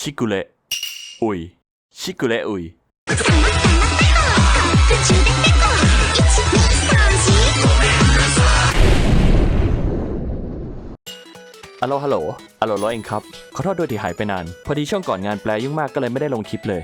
ชิกุเละอุยชิกุเละอุยอัลโหลฮัลโหลอัลโหลร้อยเองครับ ขอโทษด้วยที่หายไปนาน พอดีช่วงก่อนงานแปลยุ่งมากก็เลยไม่ได้ลงคลิปเลย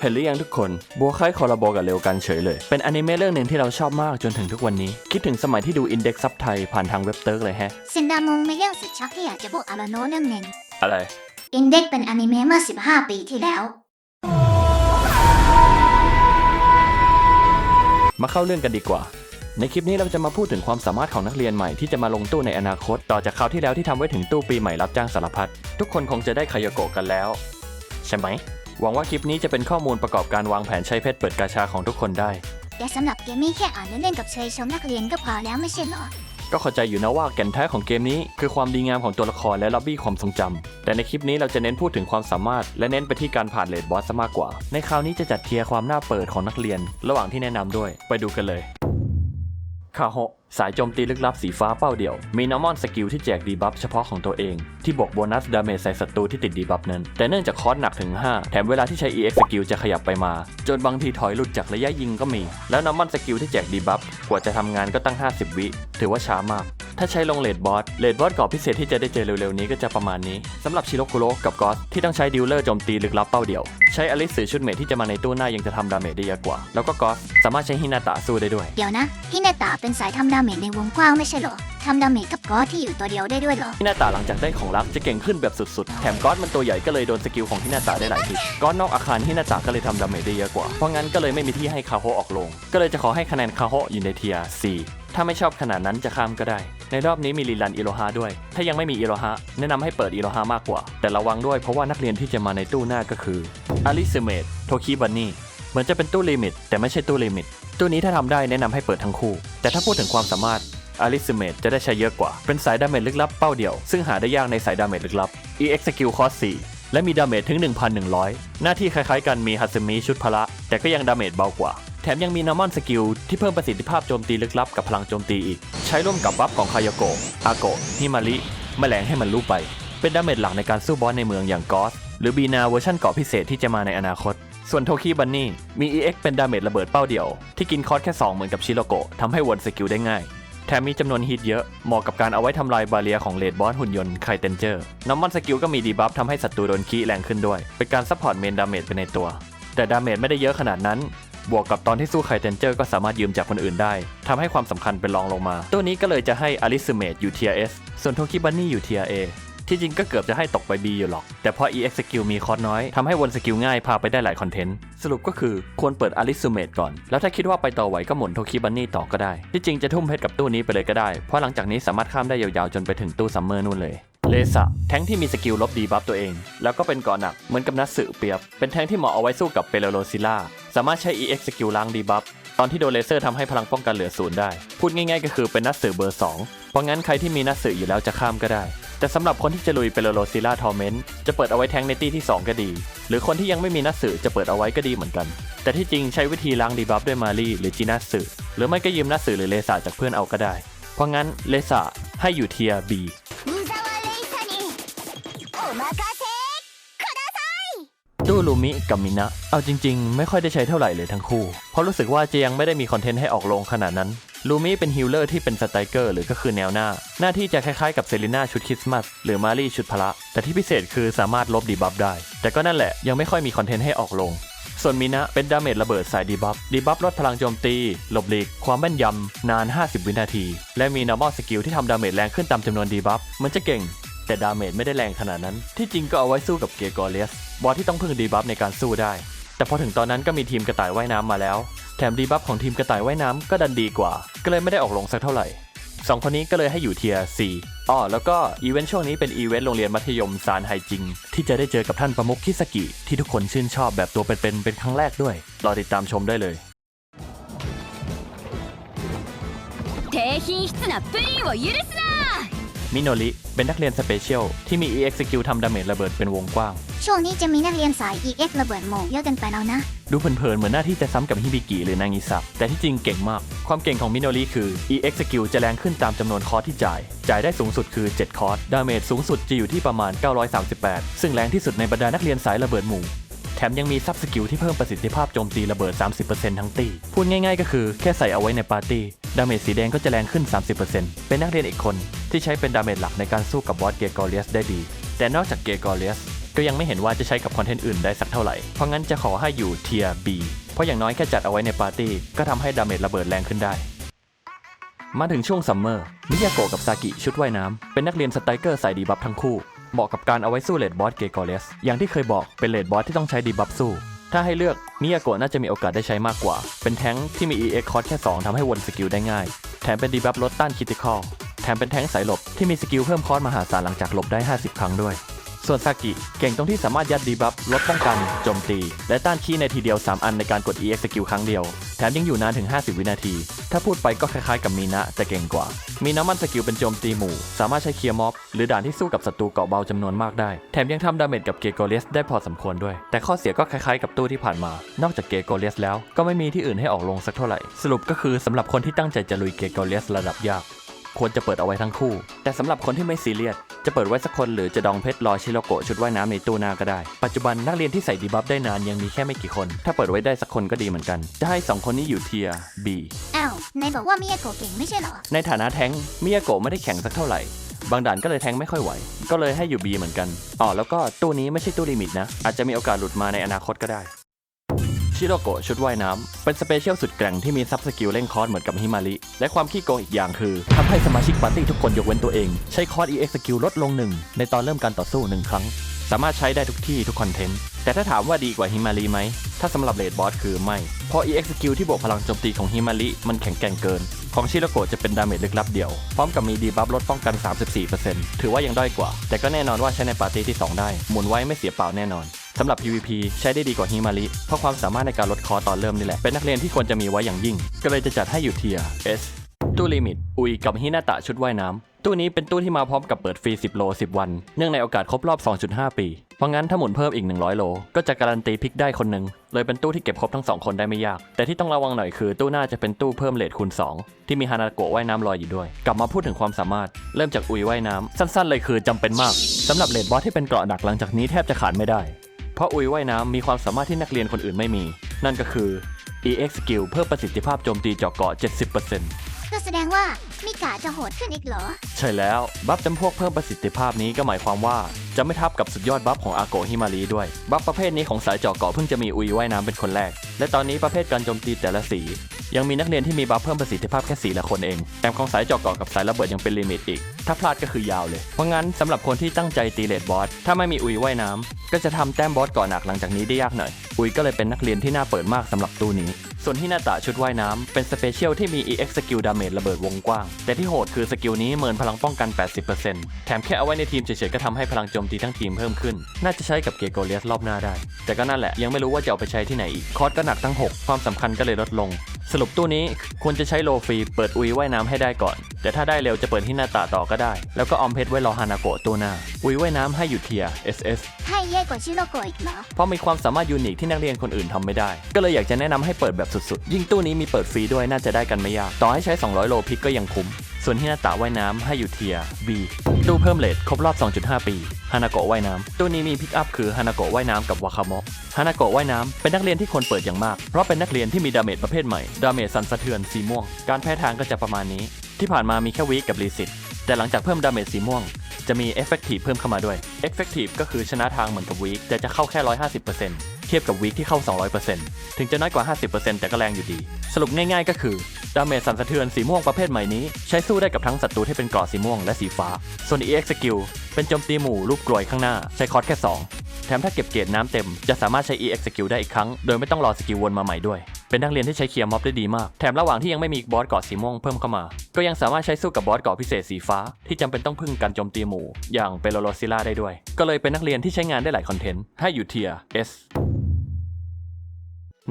เห็นหรือยังทุกคน บัวคล้ายคอลลาโบกับเร็วกันเฉยเลย เป็นอนิเมะเรื่องหนึ่งที่เราชอบมากจนถึงทุกวันนี้ คิดถึงสมัยที่ดูอินเด็กซ์ซับไทยผ่านทางเว็บเติร์กเลยแฮะเซนดามงไม่เลี้ยวสุดช็อกที่อยากจะบอกอาราโนเรื่องหนึ่งอะไร อินเด็กเป็นอนิเมะเมื่อ 15 ปีที่แล้ว มาเข้าเรื่องกันดีกว่า ในคลิปนี้เราจะมาพูดถึงความสามารถของนักเรียนใหม่ที่จะมาลงตู้ในอนาคต ต่อจากคราวที่แล้วที่ทำไว้ถึงตู้ปีใหม่รับจ้างสารพัดทุกคนคงจะได้คายาโกะกันแล้ว ใช่ไหมหวังว่าคลิปนี้จะเป็นข้อมูลประกอบการวางแผนใช้เพชรเปิดกาชาของทุกคนได้ แต่สำหรับเกมนี้แค่อ่านเล่นๆกับเชยชมนักเรียนก็พอแล้วไม่ใช่เหรอ ก็เข้าใจอยู่นะว่าแก่นแท้ของเกมนี้ คือความดีงามของตัวละครและล็อบบี้ความทรงจำแต่ในคลิปนี้เราจะเน้นพูดถึงความสามารถ และเน้นไปที่การผ่านเลดบอสมากกว่า ในคราวนี้จะจัดเทียร์ความน่าเปิดของนักเรียน ระหว่างที่แนะนำด้วย ไปดูกันเลยคาโฮะ สายโจมตีลึกลับสีฟ้าเป้าเดี่ยว มีนอร์มอนสกิลที่แจกดีบัฟเฉพาะของตัวเอง ที่บวกโบนัสดาเมจใส่ศัตรูที่ติดดีบัฟนั้น แต่เนื่องจากคอสหนักถึง 5 แถมเวลาที่ใช้ EX สกิลจะขยับไปมา จนบางทีถอยหลุดจากระยะยิงก็มี แล้วนอร์มอนสกิลที่แจกดีบัฟกว่าจะทำงานก็ตั้ง 50 วิ ถือว่าช้ามาก ถ้าใช้ลงเลดบอสเลดบอสกรอบพิเศษที่จะได้เจอเร็วๆนี้ก็จะประมาณนี้สำหรับชิโรคุโรกับกอสที่ต้องใช้ดิวเลอร์โจมตีลึกลับเป้าเดี่ยว ใช้อลิสสื่อชุดเมทที่จะมาในตู้หน้ายังจะทำดาเมจได้เยอะกว่า แล้วก็กอสสามารถใช้ฮินาตะสู้ได้ด้วย เดี๋ยวนะฮินาตะเป็นสายทำดาเมจในวงกว้างไม่ใช่เหรอทำดาเมจกับกอสที่อยู่ตัวเดียวได้ด้วยเหรอฮินาตะหลังจากได้ของรักจะเก่งขึ้นแบบสุดๆ แถมก๊อตมันตัวใหญ่ก็เลยโดนสกิลของฮินาตะได้หลายทีก๊อตนอกอาคารฮินาตะก็เลยทำดาเมจได้เยอะกว่า เพราะงั้นก็เลยไม่มีที่ให้คาโฮออกลง ก็เลยจะขอให้คะแนนคาโฮอยู่ในเทียร์4ถ้าไม่ชอบขนาดนั้นจะข้ามก็ได้ ในรอบนี้มีรีลันอิโรฮาด้วย ถ้ายังไม่มีอิโรฮาแนะนำให้เปิดอิโรฮามากกว่า แต่ระวังด้วยเพราะว่านักเรียนที่จะมาในตู้หน้าก็คืออลิซเมดโทคิบันนี่เหมือนจะเป็นตู้ลิมิต แต่ไม่ใช่ตู้ลิมิต ตู้นี้ถ้าทำได้แนะนำให้เปิดทั้งคู่ แต่ถ้าพูดถึงความสามารถอลิซเมดจะได้ใช้เยอะกว่า เป็นสายดาเมจลึกลับเป้าเดียว ซึ่งหาได้ยากในสายดาเมจลึกลับ EX Skill Cost 4และมีดาเมจถึง 1,100 หน้าที่คล้ายๆกันมีฮัตสมิชุดพละ แต่ก็ยังดาเมจเบากว่า แถมยังมีนามอนสกิลที่เพิ่มประสิทธิภาพโจมตีลึกลับกับพลังโจมตีอีก ใช้ร่วมกับบัฟของคายโกะอาโกะฮิมาริแมลงให้มันรู้ไป เป็นดาเมจหลักในการสู้บอสในเมืองอย่างกอสหรือบีนาเวอร์ชันเกาะพิเศษที่จะมาในอนาคต ส่วนโทคิบันนี่มี EX เป็นดาเมจระเบิดเป้าเดียว ที่กินคอสแค่ 2 เหมือนกับชิโรโกะทำให้วนสกิลได้ง่าย แถมมีจำนวนฮิตเยอะ เหมาะกับการเอาไว้ทำลายบาเรียของเลดบอสหุ่นยนต์ไคเทนเจอร์น้ำมันสกิลก็มีดีบัฟทำให้ศัตรูโดนคีแรงขึ้นด้วย เป็นการซัพพอร์ตเมนดาเมจไปในตัว แต่ดาเมจไม่ได้เยอะขนาดนั้น บวกกับตอนที่สู้ไคเทนเจอร์ก็สามารถยืมจากคนอื่นได้ทำให้ความสำคัญเป็นรองลงมา ตัวนี้ก็เลยจะให้อลิสเมดอยู่เทียเอสส่วนโทคิบันนี่อยู่เทียเอที่จริงก็เกือบจะให้ตกไป B อยู่หรอก แต่พอ EX Skill มีคอร์สน้อยทำให้วนสกิลง่ายพาไปได้หลายคอนเทนต์ สรุปก็คือควรเปิดอลิสเม e ก่อน แล้วถ้าคิดว่าไปต่อไหวก็หมุนโทคิบันนี่ต่อก็ได้ ที่จริงจะทุ่มเพชรกับตู้นี้ไปเลยก็ได้ เพราะหลังจากนี้สามารถข้ามได้ยาวๆ จนไปถึงตู้ซัมเมอร์นู่นเลยเลสะแทงที่มีสกิลลบดีบัฟตัวเอง แล้วก็เป็นก่อนหนักเหมือนกับนัสสึเปรียบ เป็นแทงค์ที่เหมาะเอาไว้สู้กับเปโลโลซิล่า สามารถใช้ EX Skill ล้างดีบัฟตอนที่โดนเลเซอร์ทำให้พลังป้องกันเหลือศูนย์ได้ พูดง่ายๆก็คือเป็นนัสสึเบอร์สองเพราะงั้นใครที่มีนัสสึออยู่แล้วจะข้ามก็ได้ แต่สำหรับคนที่จะลุยเปโลโลซิล่าทอร์เมนต์จะเปิดเอาไว้แทงในตี้ที่ 2 ก็ดี หรือคนที่ยังไม่มีนัสสึจะเปิดเอาไว้ก็ดีเหมือนกัน แต่ที่จริงใช้วิธีล้างดีบัฟด้วยมารีหรือจีนัสสึหรือไม่ก็ยืมนัสสึหรือเลสาจากเพื่อนเอาก็ได้ เพราะงั้นเลสาให้อยู่เทียบีム ตู้ลูมิกับมินะ เอาจริงๆ ไม่ค่อยได้ใช้เท่าไหร่เลยทั้งคู่ เพราะรู้สึกว่าจะยังไม่ได้มีคอนเทนต์ให้ออกลงขนาดนั้น ลูมิเป็นฮิลเลอร์ที่เป็นสไตรเกอร์หรือก็คือแนวหน้า หน้าที่จะคล้ายๆกับเซรีนาชุดคริสต์มาสหรือมารีชุดพละ แต่ที่พิเศษคือสามารถลบดีบัฟได้ แต่ก็นั่นแหละยังไม่ค่อยมีคอนเทนต์ให้ออกลงส่วนมินะเป็นดาเมจระเบิดสายดีบัฟ ดีบัฟลดพลังโจมตี หลบหลีก ความแม่นยำ นาน 50 วินาที และมี normal สกิลที่ทำดาเมจแรงขึ้นตามจำนวนดีบัฟ มันจะเก่ง แต่ดาเมจไม่ได้แรงขนาดนั้น ที่จริงก็เอาไว้สู้กับเกียร์กอเลส บอสที่ต้องพึ่งดีบัฟในการสู้ได้ แต่พอถึงตอนนั้นก็มีทีมกระต่ายว่ายน้ำมาแล้ว แถมดีบัฟของทีมกระต่ายว่ายน้ำก็ดันดีกว่า ก็เลยไม่ได้ออกลงสักเท่าไหร่ สองคนนี้ก็เลยให้อยู่เทียร์4อ๋อแล้วก็อีเวนต์ช่วงนี้เป็นอีเวนต์โรงเรียนมัธยมซานไฮจิง ที่จะได้เจอกับท่านประมุขคิสกิ ที่ทุกคนชื่นชอบแบบตัวเป็นๆเป็นครั้งแรกด้วย รอติดตามชมได้เลย 低品質なプリンを許すな มิโนริเป็นนักเรียนสเปเชียลที่มี EX สกิลทำดาเมจระเบิดเป็นวงกว้าง ช่วงนี้จะมีนักเรียนสาย EX ระเบิดโมงเยอะเกันไปแล้วนะ ดูเพลินๆเหมือนหน้าที่จะซ้ำกับฮิบิกิหรือนางิสะแต่ที่จริงเก่งมาก ความเก่งของมิโนริคือ EX skill จะแรงขึ้นตามจำนวนคอร์สที่จ่าย จ่ายได้สูงสุดคือ 7 คอร์สดาเมจสูงสุดจะอยู่ที่ประมาณ 938 ซึ่งแรงที่สุดในบรรดานักเรียนสายระเบิดหมู่แถมยังมีซับสกิลที่เพิ่มประสิทธิภาพโจมตีระเบิด 30%ทั้งตี พูดง่ายๆก็คือแค่ใส่เอาไว้ในปาร์ตี้ ดาเมจสีแดงก็จะแรงขึ้น 30%เป็นนักเรียนอีกคน ที่ใช้เป็นดาเมจหลักในการสู้กับบอสเกียร์กอเลียสได้ดี แต่นอกจากเกียร์กอเลียสก็ยังไม่เห็นว่าจะใช้กับคอนเทนต์อื่นได้สักเท่าไหร่ เพราะงั้นจะขอให้อยู่เทีย B เพราะอย่างน้อยแค่จัดเอาไว้ในปาร์ตี้ก็ทำให้ดาเมจระเบิดแรงขึ้นได้ มาถึงช่วงซัมเมอร์มิยาโกะกับซากิชุดว่ายน้ำเป็นนักเรียนสไตรเกอร์ใส่ดีบัฟทั้งคู่เหมาะกับการเอาไว้สู้เลดบอสเกกอเลสอย่างที่เคยบอกเป็นเลดบอสที่ต้องใช้ดีบัฟสู้ ถ้าให้เลือกมิยาโกะน่าจะมีโอกาสได้ใช้มากกว่า เป็นแท้งที่มี EX คอร์สแค่ 2ทำให้วนสกิลได้ง่าย แถมเป็นดีบัฟลดต้านคิติคอลแถมเป็นแท้งสายหลบที่มีสกิลเพิ่มคอร์สมหาศาลหลังจากหลบได้ 50 ครั้งด้วย ส่วนซากิเก่งตรงที่สามารถยัดดีบัฟลดป้องกัน โจมตี และต้านคีในทีเดียว 3 อันในการกด EX สกิลครั้งเดียว แถมยังอยู่นานถึง 50 วินาที ถ้าพูดไปก็คล้ายๆกับมีนะ แต่เก่งกว่า มีน้ำมันสกิลเป็นโจมตีหมู่ สามารถใช้เคลียร์ม็อบ หรือด่านที่สู้กับศัตรูเกาะเบาจำนวนมากได้ แถมยังทำดาเมจกับเกโกเลสได้พอสมควรด้วย แต่ข้อเสียก็คล้ายๆกับตู้ที่ผ่านมา นอกจากเกโกเลสแล้วก็ไม่มีที่อื่นให้ออกลงสักเท่าไหร่ สรุปก็คือสำหรับคนที่ตั้งใจจะลุยเกโกเลสระดับยาก ควรจะเปิดเอาไว้ทั้งคู่ แต่สำหรับคนที่ไม่ซีเรียสจะเปิดไว้สักคนหรือจะดองเพชรรอชิโรโกะชุดว่ายน้ำในตู้หน้าก็ได้ ปัจจุบันนักเรียนที่ใส่ดีบัฟได้นานยังมีแค่ไม่กี่คน ถ้าเปิดไว้ได้สักคนก็ดีเหมือนกัน จะให้สองคนนี้อยู่เทีย B อ้าวไหนายบอกว่ามิยาโกะเก่งไม่ใช่เหรอ ในฐานะแท้งมิยาโกะไม่ได้แข่งสักเท่าไหร่ บางด่านก็เลยแทงไม่ค่อยไหว ก็เลยให้อยู่ B เหมือนกัน อ๋อแล้วก็ตู้นี้ไม่ใช่ตู้ลิมิตนะ อาจจะมีโอกาสหลุดมาในอนาคตก็ได้ ชิโรโกะชุดว่ายน้ำ เป็นสเปเชียลสุดแกร่งที่มีซับสกิลเล่นคอร์สเหมือนกับฮิมาริ และความขี้โกงอีกอย่างคือทำให้สมาชิกปาร์ตี้ทุกคนยกเว้นตัวเอง ใช้คอร์ส EX สกิลลดลงหนึ่งในตอนเริ่มการต่อสู้หนึ่งครั้ง สามารถใช้ได้ทุกที่ทุกคอนเทนต์ แต่ถ้าถามว่าดีกว่าฮิมาริไหม ถ้าสำหรับเลดบอสคือไม่ เพราะ EX สกิลที่บวกพลังโจมตีของฮิมาริมันแข็งแกร่งเกิน ของชิโรโกะจะเป็นดาเมจลึกลับเดียว พร้อมกับมีดีบัฟลดป้องกัน 34%ถือว่ายังด้อยกว่า แต่ก็แน่นอนว่าใช้ในปาร์ตี้ที่ 2 ได้ หมุนไว้ไม่เสียเปล่าแน่นอน สำหรับ PVP ใช้ได้ดีกว่าฮิมาริเพราะความสามารถในการลดคอตอนเริ่มนี่แหละ เป็นนักเรียนที่ควรจะมีไว้อย่างยิ่ง ก็เลยจะจัดให้อยู่เทีย S ตู้ลิมิต อุยกับฮินาตะชุดว่ายน้ำ ตู้นี้เป็นตู้ที่มาพร้อมกับเปิดฟรี 10 โล 10 วัน เนื่องในโอกาสครบรอบ 2.5 ปี เพราะงั้นถ้าหมุนเพิ่มอีก 100 โล ก็จะการันตีพิกได้คนหนึ่ง เลยเป็นตู้ที่เก็บครบทั้งสองคนได้ไม่ยาก แต่ที่ต้องระวังหน่อยคือ ตู้หน้าจะเป็นตู้เพิ่มเลทคูณ 2 ที่มีฮานาโกะว่ายน้ำลอยอยู่ด้วย กลับมาพูดถึงความสามารถ เริ่มจากอุยว่ายน้ำสั้น ๆ เลยคือจำเป็นมากสำหรับเลดบอสที่เป็นเกราะหนักหลังจากนี้แทบจะขาดไม่ได้ เพราะอุยว่ายน้ำมีความสามารถที่นักเรียนคนอื่นไม่มี นั่นก็คือ EX skill เพิ่มประสิทธิภาพโจมตีเจาะเกาะ 70% ก็แสดงว่ามิกาจะโหดขึ้นอีกเหรอ ใช่แล้ว บัฟจำพวกเพิ่มประสิทธิภาพนี้ก็หมายความว่า จะไม่ทับกับสุดยอดบัฟของอาโกะฮิมารีด้วย บัฟประเภทนี้ของสายเจาะเกาะเพิ่งจะมีอุยว่ายน้ำเป็นคนแรก และตอนนี้ประเภทการโจมตีแต่ละสี ยังมีนักเรียนที่มีบัฟเพิ่มประสิทธิภาพแค่สีละคนเองแถมของสายเจาะเกาะกับสายระเบิดยังเป็นลิมิตอีก ถ้าพลาดก็คือยาวเลย เพราะงั้นสำหรับคนที่ตั้งใจตีเลดบอสถ้าไม่มีอุยว่ายน้ำก็จะทำแต้มบอสก่อนหนักหลังจากนี้ได้ยากหน่อยอุยก็เลยเป็นนักเรียนที่น่าเปิดมากสำหรับตู้นี้ ส่วนที่หน้าตาชุดว่ายน้ำเป็นสเปเชียลที่มี EX สกิลดาเมจระเบิดวงกว้าง แต่ที่โหดคือสกิลนี้เมินพลังป้องกัน 80%แถมแค่เอาไว้ในทีมเฉยๆก็ทำให้พลังโจมตีทั้งทีมเพิ่มขึ้น น่าจะใช้กับเกโกเลียสรอบหน้าได้ แต่ก็นั่นแหละยังไม่รู้ว่าจะเอาไปใช้ที่ไหนอีก คอร์สก็หนักทั้ง 6 ความสำคัญก็เลยลดลง สรุปตู้นี้ควรจะใช้โลฟรีเปิดอุยว่ายน้ำให้ได้ก่อนแต่ถ้าได้เร็วจะเปิดที่หน้าตาต่อก็ได้ แล้วก็ออมเพชรไว้รอฮานาโกะตู้หน้า อุยว่ายน้ำให้อยู่เทีย SS ให้แย่กว่าชิโรโกะอีกเหรอ เพราะมีความสามารถยูนิคที่นักเรียนคนอื่นทำไม่ได้ ก็เลยอยากจะแนะนำให้เปิดแบบสุดๆ ยิ่งตู้นี้มีเปิดฟรีด้วยน่าจะได้กันไม่ยาก ต่อให้ใช้ 200 โลพิกก็ยังคุ้ม ส่วนที่หน้าตาว่ายน้ำให้อยู่เทีย B ตู้เพิ่มเลทครบรอบ 2.5 ปี ฮานาโกะว่ายน้ำตู้นี้มีพิกอัพคือฮานาโกะว่ายน้ำกับวาคาโมะฮานาโกะว่ายน้ำเป็นนักเรียนที่คนเปิดอย่างมาก เพราะเป็นนักเรียนที่มีดาเมจประเภทใหม่ ดาเมจสั่นสะเทือนสีม่วง การแพ้ทางก็จะประมาณนี้ ที่ผ่านมามีแค่วีกับรีสิตแต่หลังจากเพิ่มดาเมจสีม่วง จะมี Effective เพิ่มเข้ามาด้วย Effective ก็คือชนะทางเหมือนกับวีคแต่จะเข้าแค่ 150%เทียบกับวีคที่เข้า 200%ถึงจะน้อยกว่า 50%แต่ก็แรงอยู่ดี สรุปง่ายๆก็คือดาเมจสั่นสะเทือนสีม่วงประเภทใหม่นี้ ใช้สู้ได้กับทั้งศัตรูที่เป็นกราสีม่วงและสีฟ้า ส่วน EX Skill เป็นโจมตีหมู่ลูกกลวยข้างหน้า ใช้คอร์สแค่ 2 แถมถ้าเก็บเกรดน้ำเต็ม จะสามารถใช้ EX Skill ได้อีกครั้ง โดยไม่ต้องรอสกิลวนมาใหม่ด้วย เป็นนักเรียนที่ใช้เคลียร์ม็อบได้ดีมาก แถมระหว่างที่ยังไม่มีบอสเกาะสีม่วงเพิ่มเข้ามา ก็ยังสามารถใช้สู้กับบอสเกาะพิเศษสีฟ้า ที่จำเป็นต้องพึ่งการโจมตีหมู่ อย่างเปโลโลซิล่าได้ด้วย ก็เลยเป็นนักเรียนที่ใช้งานได้หลายคอนเทนต์ให้อยู่เทีย S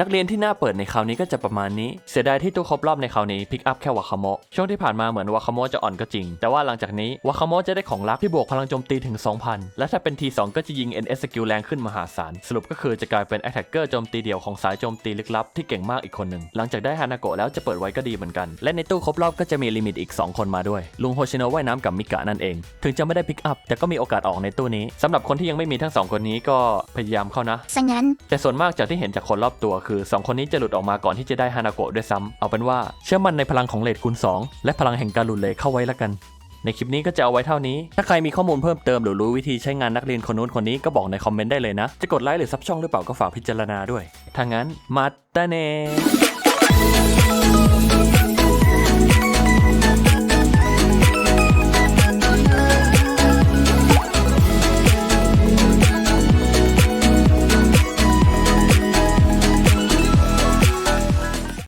นักเรียนที่น่าเปิดในคราวนี้ก็จะประมาณนี้ เสียดายที่ตู้ครบรอบในคราวนี้พิกอัพแค่วาคาโมะช่วงที่ผ่านมาเหมือนวาคาโมะจะอ่อนก็จริง แต่ว่าหลังจากนี้วาคาโมะจะได้ของลับที่บวกพลังโจมตีถึง 2,000 และถ้าเป็น T2 ก็จะยิง NS สกิลแรงขึ้นมหาศาล สรุปก็คือจะกลายเป็น Attacker โจมตีเดี่ยวของสายโจมตีลึกลับที่เก่งมากอีกคนหนึ่งหลังจากได้ฮานาโกะแล้วจะเปิดไว้ก็ดีเหมือนกัน และในตู้ครบรอบก็จะมีลิมิตอีก 2 คนมาด้วยลุงโฮชิโนะว่ายน้ำกับมิกะนั่นเอง ถึงจะไม่ได้พิกอัพแต่ก็มีโอกาสออกในตู้นี้สำหรับคนที่ยังไม่มีทั้งสองคนนี้ก็พยายามเข้านะซะงั้นแต่ส่วนมากจากที่เห็นจากคนรอบตัวคือ 2 คนนี้จะหลุดออกมาก่อนที่จะได้ฮานาโกะด้วยซ้ำเอาเป็นว่าเชื่อมั่นในพลังของเลดคูณ 2 และพลังแห่งการหลุดเลดเข้าไว้แล้วกัน ในคลิปนี้ก็จะเอาไว้เท่านี้ ถ้าใครมีข้อมูลเพิ่มเติมหรือรู้วิธีใช้งานนักเรียนคนนู้นคนนี้ก็บอกในคอมเมนต์ได้เลยนะ จะกดไลค์หรือซับช่องหรือเปล่าก็ฝากพิจารณาด้วย ถ้างั้นมาตาเน่